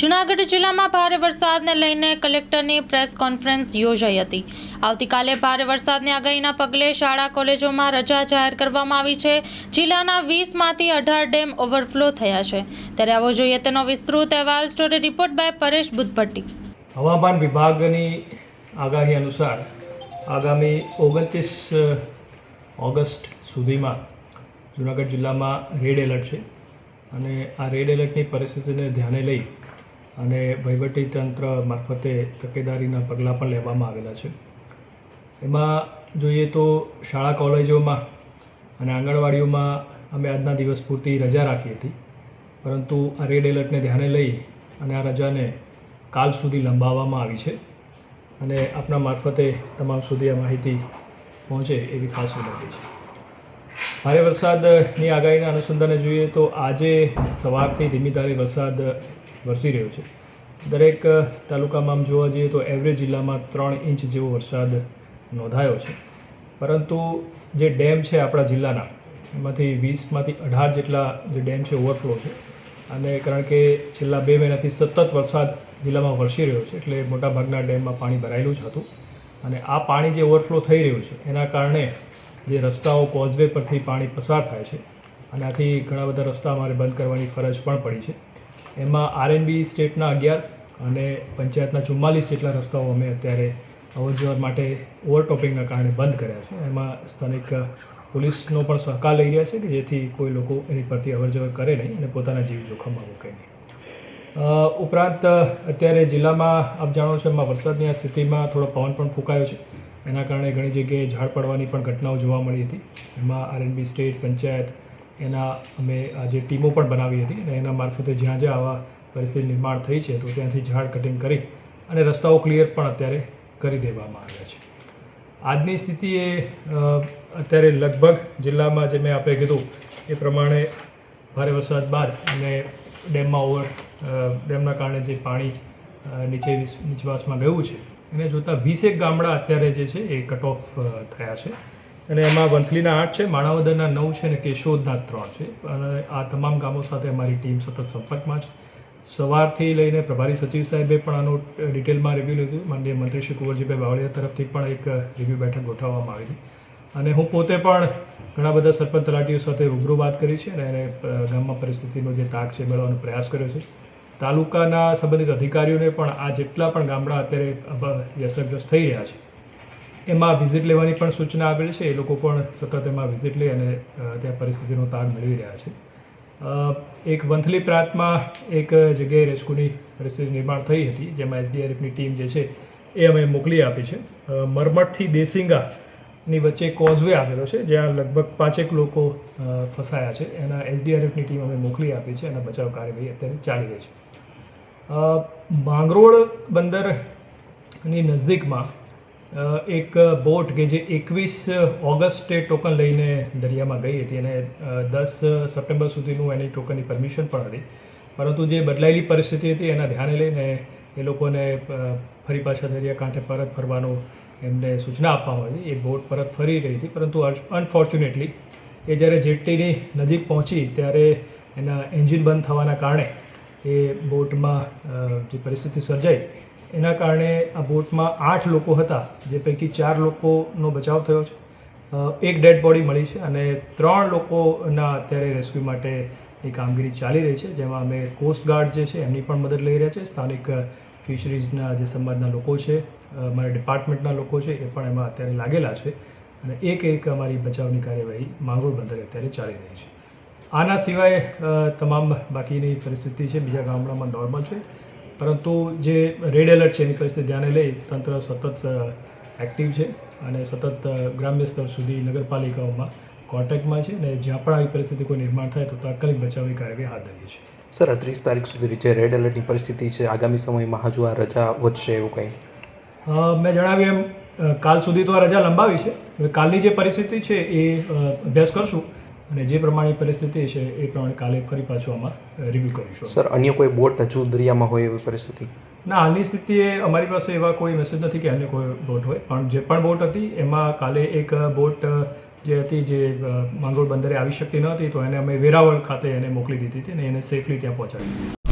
જૂનાગઢ જિલ્લામાં ભારે વરસાદને લઈને કલેક્ટરની પ્રેસ કોન્ફરન્સ યોજાઈ હતી. આવતીકાલે ભારે વરસાદની આગાહીના પગલે શાળા, કોલેજોમાં રજા જાહેર કરવામાં આવી છે. જિલ્લાના વીસમાંથી અઢાર ડેમ ઓવરફ્લો થયા છે. ત્યારે આવો જોઈએ તેનો વિસ્તૃત અહેવાલ. Story report by Paresh Buddhbhatti. હવામાન વિભાગની આગાહી અનુસાર આગામી ઓગણત્રીસ ઓગસ્ટ સુધીમાં જૂનાગઢ જિલ્લામાં રેડ એલર્ટ છે. અને આ રેડ એલર્ટની પરિસ્થિતિને ધ્યાને લઈ અને વહીવટી તંત્ર મારફતે તકેદારીના પગલાં પણ લેવામાં આવેલા છે. એમાં જોઈએ તો શાળા કોલેજોમાં અને આંગણવાડીઓમાં અમે આજના દિવસ પૂરતી રજા રાખી હતી. પરંતુ આ રેડ એલર્ટને ધ્યાને લઈ અને આ રજાને કાલ સુધી લંબાવવામાં આવી છે. અને આપના મારફતે તમામ સુધી આ માહિતી પહોંચે એવી ખાસ વિનંતી છે. ભારે વરસાદની આગાહીના અનુસંધાને જોઈએ તો આજે સવારથી ધીમી ધારે વરસાદ વરસી રહ્યો છે. દરેક તાલુકામાં આમ જોવા જઈએ તો એવરેજ જિલ્લામાં ત્રણ ઇંચ જેવો વરસાદ નોંધાયો છે. પરંતુ જે ડેમ છે આપણા જિલ્લાના, એમાંથી વીસમાંથી અઢાર જેટલા જે ડેમ છે ઓવરફ્લો છે. અને કારણ કે છેલ્લા બે મહિનાથી સતત વરસાદ જિલ્લામાં વરસી રહ્યો છે, એટલે મોટાભાગના ડેમમાં પાણી ભરાયેલું જ હતું. અને આ પાણી જે ઓવરફ્લો થઈ રહ્યું છે, એના કારણે જે રસ્તાઓ કોઝવે પરથી પાણી પસાર થાય છે. અને આથી ઘણા બધા રસ્તા અમારે બંધ કરવાની ફરજ પણ પડી છે. એમાં આરએનબી સ્ટેટના અગિયાર અને પંચાયતના ચુમ્માલીસ જેટલા રસ્તાઓ અમે અત્યારે અવરજવર માટે ઓવરટોપિંગના કારણે બંધ કર્યા છે. એમાં સ્થાનિક પોલીસનો પણ સહકાર લઈ રહ્યા છે કે જેથી કોઈ લોકો એની પરથી અવરજવર કરે નહીં અને પોતાના જીવ જોખમમાં મૂકે નહીં. ઉપરાંત, અત્યારે જિલ્લામાં આપ જાણો છો એમાં વરસાદની આ સ્થિતિમાં થોડો પવન પણ ફૂંકાયો છે. એના કારણે ઘણી જગ્યાએ ઝાડ પડવાની પણ ઘટનાઓ જોવા મળી હતી. એમાં આરએનબી સ્ટેટ, પંચાયત એના અમે જે ટીમો પણ બનાવી હતી અને એના મારફતે જ્યાં જ્યાં આવા પરિસ્થિતિ નિર્માણ થઈ છે તો ત્યાંથી ઝાડ કટિંગ કરી અને રસ્તાઓ ક્લિયર પણ અત્યારે કરી દેવામાં આવ્યા છે. આજની સ્થિતિએ અત્યારે લગભગ જિલ્લામાં જે મેં આપણે કીધું એ પ્રમાણે ભારે વરસાદ બાદ અને ડેમમાં ઓવર ડેમના કારણે જે પાણી નીચે વિસ- નીચવાસમાં ગયું છે, એને જોતાં વીસેક ગામડા અત્યારે જે છે એ કટ ઓફ થયા છે. અને એમાં વંથલીના આઠ છે, માણાવદરના નવ છે અને કેશોદના ત્રણ છે. અને આ તમામ ગામો સાથે અમારી ટીમ સતત સંપર્કમાં છે. સવારથી લઈને પ્રભારી સચિવ સાહેબે પણ આનું ડિટેલમાં રિવ્યૂ લીધું. માનનીય મંત્રી શ્રી કુંવરજીભાઈ બાવળિયા તરફથી પણ એક રિવ્યૂ બેઠક ગોઠવવામાં આવી હતી. અને હું પોતે પણ ઘણા બધા સરપંચ તલાટીઓ સાથે રૂબરૂ વાત કરી છે અને એને ગામમાં પરિસ્થિતિનો જે તાક છે મેળવવાનો પ્રયાસ કર્યો છે. તાલુકાના સંબંધિત અધિકારીઓને પણ આ જેટલા પણ ગામડા અત્યારે અસરગ્રસ્ત થઈ રહ્યા છે એમાં વિઝિટ લેવાની પણ સૂચના આપેલી છે. એ લોકો પણ સતત એમાં વિઝિટ લઈ અને ત્યાં પરિસ્થિતિનો તાગ મેળવી રહ્યા છે. એક વંથલી પ્રાંતમાં એક જગ્યાએ રેસ્ક્યુની પરિસ્થિતિ નિર્માણ થઈ હતી, જેમાં એસડીઆરએફની ટીમ જે છે, એ અમે મોકલી આપી છે. મરમટથી દેસિંગાની વચ્ચે કોઝવે આવેલો છે, જ્યાં લગભગ પાંચેક લોકો ફસાયા છે. એના એસડીઆરએફની ટીમ અમે મોકલી આપી છે અને બચાવ કાર્યવાહી અત્યારે ચાલી રહી છે. માંગરોળ બંદરની નજદીકમાં એક બોટ કે જે એકવીસ ઓગસ્ટે ટોકન લઈને દરિયામાં ગઈ હતી અને દસ સપ્ટેમ્બર સુધીનું એની ટોકનની પરમિશન પણ હતી. પરંતુ જે બદલાયેલી પરિસ્થિતિ હતી એના ધ્યાને લઈને એ લોકોને ફરી પાછા દરિયા કાંઠે પરત ફરવાનું એમને સૂચના આપવામાં આવી. એ બોટ પરત ફરી રહી હતી, પરંતુ અનફોર્ચ્યુનેટલી એ જ્યારે જેટીની નજીક પહોંચી ત્યારે એના એન્જિન બંધ થવાના કારણે એ બોટમાં જે પરિસ્થિતિ સર્જાઈ, એના કારણે આ બોટમાં આઠ લોકો હતા, જે પૈકી ચાર લોકોનો બચાવ થયો છે. એક ડેડ બોડી મળી છે અને ત્રણ લોકોના અત્યારે રેસ્ક્યુ માટેની કામગીરી ચાલી રહી છે, જેમાં અમે કોસ્ટગાર્ડ જે છે એમની પણ મદદ લઈ રહ્યા છે. સ્થાનિક ફિશરીઝના જે સમાજના લોકો છે અમારા ડિપાર્ટમેન્ટના લોકો છે, એ પણ એમાં અત્યારે લાગેલા છે અને એક એક અમારી બચાવની કાર્યવાહી માંગરોળ બંદરે અત્યારે ચાલી રહી છે. આના સિવાય તમામ બાકીની પરિસ્થિતિ છે બીજા ગામડામાં નોર્મલ છે. પરંતુ જે રેડ એલર્ટ છે એની પરિસ્થિતિ ધ્યાને લઈ તંત્ર સતત એક્ટિવ છે અને સતત ગ્રામ્ય સ્તર સુધી નગરપાલિકાઓમાં કોન્ટેક્ટમાં છે અને જ્યાં પણ આવી પરિસ્થિતિ કોઈ નિર્માણ થાય તો તાત્કાલિક બચાવની કાર્યવાહી હાથ ધરીએ છીએ સર ત્રીસ તારીખ સુધી જે રેડ એલર્ટની પરિસ્થિતિ છે આગામી સમયમાં હજુ આ રજા વધશે એવું કંઈ? મેં જણાવ્યું એમ કાલ સુધી તો આ રજા લંબાવી છે. હવે કાલની જે પરિસ્થિતિ છે એ અભ્યાસ કરશું. અને જે પ્રમાણે પરિસ્થિતિ છે એ પ્રમાણે કાલે ફરી પાછું આમાં રિવ્યૂ કરીશું. સર અન્ય કોઈ બોટ હજુ દરિયામાં હોય એવી પરિસ્થિતિ? ના હાલની સ્થિતિએ અમારી પાસે એવા કોઈ મેસેજ નથી કે અન્ય કોઈ બોટ હોય. પણ જે પણ બોટ હતી એમાં કાલે એક બોટ જે હતી જે માંગોળ માંગરોળ બંદરે આવી શકતી ન હતી તો એને અમે વેરાવળ ખાતે એને મોકલી દીધી હતી અને એને સેફલી ત્યાં પહોંચાડી